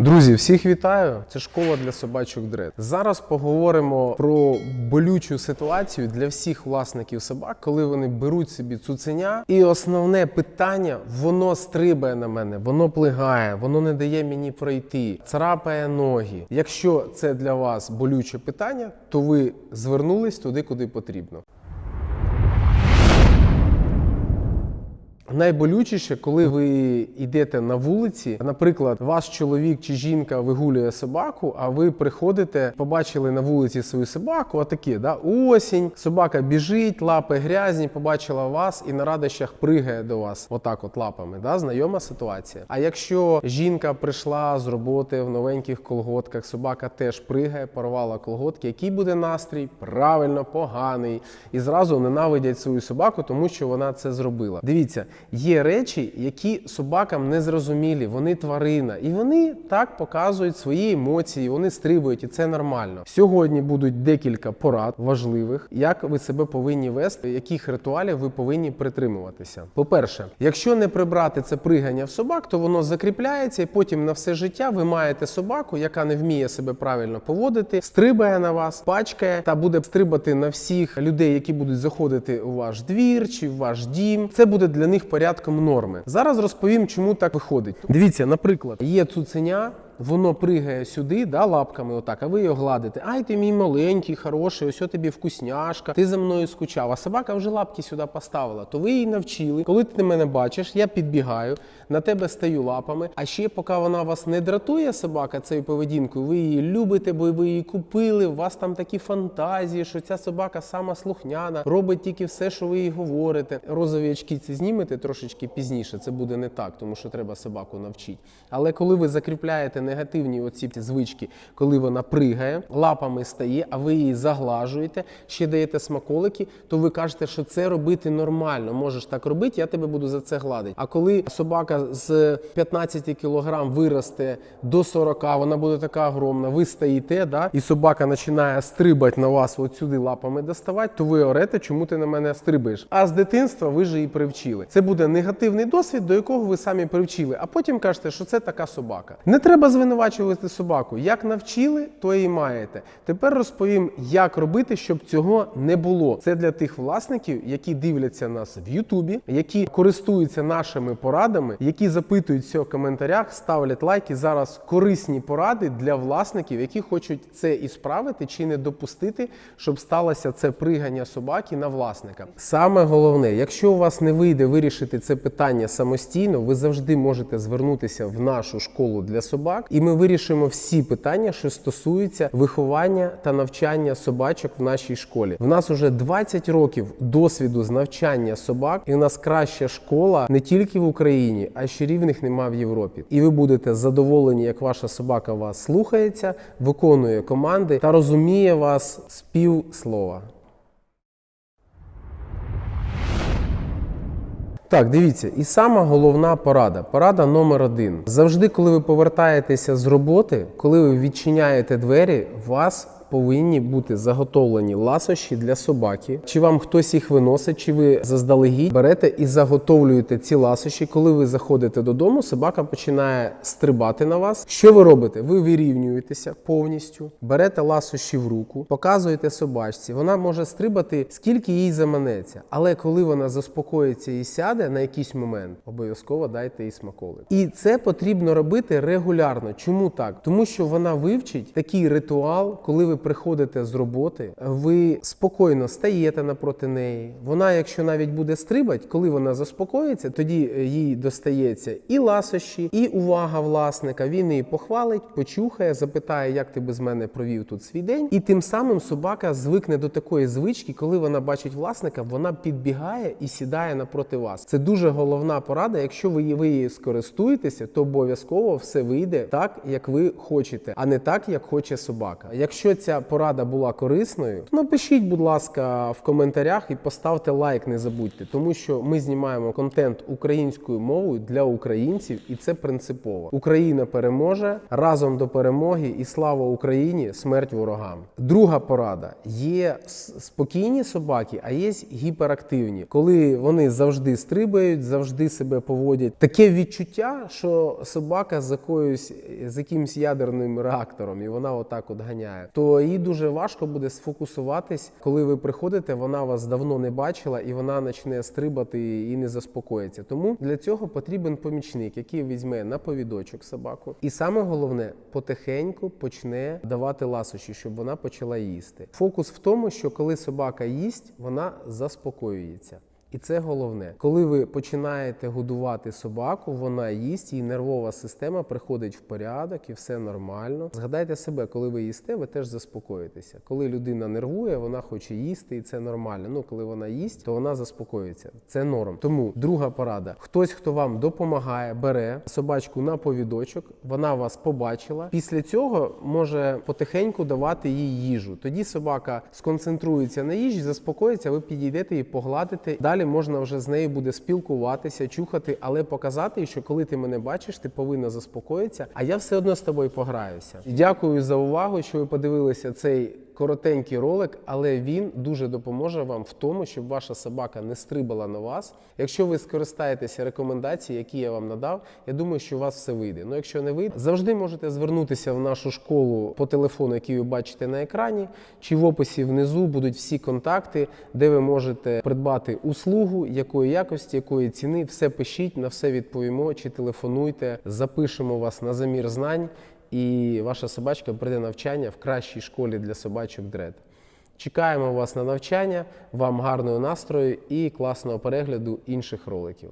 Друзі, всіх вітаю! Це школа для собачок Дред. Зараз поговоримо про болючу ситуацію для всіх власників собак, коли вони беруть собі цуценя. І основне питання: воно стрибає на мене, воно плигає, воно не дає мені пройти, царапає ноги. Якщо це для вас болюче питання, то ви звернулись туди, куди потрібно. Найболючіше, коли ви йдете на вулиці, наприклад, ваш чоловік чи жінка вигулює собаку, а ви приходите, побачили на вулиці свою собаку, отакі, да, осінь, собака біжить, лапи грязні, побачила вас і на радощах пригає до вас, отак, от лапами. Да, знайома ситуація. А якщо жінка прийшла з роботи в новеньких колготках, собака теж пригає, порвала колготки, який буде настрій? Правильно, поганий. І зразу ненавидять свою собаку, тому що вона це зробила. Дивіться, є речі, які собакам не зрозумілі, вони тварина, і вони так показують свої емоції, вони стрибують, і це нормально. Сьогодні будуть декілька порад важливих, як ви себе повинні вести, яких ритуалів ви повинні притримуватися. По-перше, якщо не прибрати це пригання в собак, то воно закріпляється, і потім на все життя ви маєте собаку, яка не вміє себе правильно поводити, стрибає на вас, пачкає та буде стрибати на всіх людей, які будуть заходити у ваш двір чи в ваш дім. Це буде для них порядком норми. Зараз розповім, чому так виходить. Дивіться, наприклад, є цуценя. Воно пригає сюди, да, лапками, отак, а ви його гладите. Ай, ти мій маленький, хороший, ось тобі вкусняшка, ти за мною скучав. А собака вже лапки сюди поставила. То ви її навчили. Коли ти мене бачиш, я підбігаю, на тебе стаю лапами. А ще поки вона вас не дратує, собака цією поведінкою, ви її любите, бо ви її купили. У вас там такі фантазії, що ця собака сама слухняна, робить тільки все, що ви їй говорите. Розові очки ці знімете трошечки пізніше. Це буде не так, тому що треба собаку навчити. Але коли ви закріпляєте негативні оці звички, коли вона пригає, лапами стає, а ви її заглажуєте, ще даєте смаколики, то ви кажете, що це робити нормально. Можеш так робити, я тебе буду за це гладити. А коли собака з 15 кілограм виросте до 40, вона буде така огромна, ви стоїте, да, і собака починає стрибати на вас от сюди лапами доставати, то ви орете, чому ти на мене стрибаєш. А з дитинства ви ж її привчили. Це буде негативний досвід, до якого ви самі привчили, а потім кажете, що це така собака. Не треба звинувачувати собаку. Як навчили, то і маєте. Тепер розповім, як робити, щоб цього не було. Це для тих власників, які дивляться нас в Ютубі, які користуються нашими порадами, які запитують все в коментарях, ставлять лайки. Зараз корисні поради для власників, які хочуть це і справити чи не допустити, щоб сталося це пригання собаки на власника. Саме головне, якщо у вас не вийде вирішити це питання самостійно, ви завжди можете звернутися в нашу школу для собак, і ми вирішимо всі питання, що стосуються виховання та навчання собачок в нашій школі. В нас уже 20 років досвіду з навчання собак, і у нас краща школа не тільки в Україні, а ще рівних нема в Європі. І ви будете задоволені, як ваша собака вас слухається, виконує команди та розуміє вас з пів слова. Так, дивіться, і сама головна порада. Порада номер один. Завжди, коли ви повертаєтеся з роботи, коли ви відчиняєте двері, вас повинні бути заготовлені ласощі для собаки. Чи вам хтось їх виносить, чи ви заздалегідь берете і заготовлюєте ці ласощі. Коли ви заходите додому, собака починає стрибати на вас. Що ви робите? Ви вирівнюєтеся повністю, берете ласощі в руку, показуєте собачці. Вона може стрибати скільки їй заманеться. Але коли вона заспокоїться і сяде на якийсь момент, обов'язково дайте їй смаколик. І це потрібно робити регулярно. Чому так? Тому що вона вивчить такий ритуал, коли ви приходите з роботи, ви спокійно стаєте напроти неї. Вона, якщо навіть буде стрибати, коли вона заспокоїться, тоді е, їй достається і ласощі, і увага власника. Він її похвалить, почухає, запитає, як ти без мене провів тут свій день. І тим самим собака звикне до такої звички, коли вона бачить власника, вона підбігає і сідає напроти вас. Це дуже головна порада. Якщо ви її, скористуєтеся, то обов'язково все вийде так, як ви хочете, а не так, як хоче собака. Якщо ця порада була корисною, то напишіть, будь ласка, в коментарях і поставте лайк, не забудьте, тому що ми знімаємо контент українською мовою для українців, і це принципово. Україна переможе разом до перемоги, і слава Україні! Смерть ворогам. Друга порада: є спокійні собаки, а є гіперактивні, коли вони завжди стрибають, завжди себе поводять. Таке відчуття, що собака з якоюсь з якимсь ядерним реактором, і вона отак от ганяє. То їй дуже важко буде сфокусуватись, коли ви приходите. Вона вас давно не бачила, і вона почне стрибати і не заспокоїться. Тому для цього потрібен помічник, який візьме на повідочок собаку, і саме головне потихеньку почне давати ласощі, щоб вона почала їсти. Фокус в тому, що коли собака їсть, вона заспокоюється. І це головне, коли ви починаєте годувати собаку, вона їсть, її нервова система приходить в порядок і все нормально. Згадайте себе, коли ви їсте, ви теж заспокоїтеся. Коли людина нервує, вона хоче їсти, і це нормально. Ну коли вона їсть, то вона заспокоїться. Це норм. Тому друга порада: хтось, хто вам допомагає, бере собачку на повідочок, вона вас побачила. Після цього може потихеньку давати їй їжу. Тоді собака сконцентрується на їжі, заспокоїться, ви підійдете і погладите. Далі можна вже з нею буде спілкуватися, чухати, але показати, що коли ти мене бачиш, ти повинна заспокоїтися, а я все одно з тобою пограюся. Дякую за увагу, що ви подивилися цей коротенький ролик, але він дуже допоможе вам в тому, щоб ваша собака не стрибала на вас. Якщо ви скористаєтеся рекомендаціями, які я вам надав, я думаю, що у вас все вийде. Ну якщо не вийде, завжди можете звернутися в нашу школу по телефону, який ви бачите на екрані, чи в описі внизу будуть всі контакти, де ви можете придбати услугу, якої якості, якої ціни. Все пишіть, на все відповімо, чи телефонуйте, запишемо вас на замір знань і ваша собачка пройде навчання в кращій школі для собачок дред. Чекаємо вас на навчання, вам гарного настрою і класного перегляду інших роликів.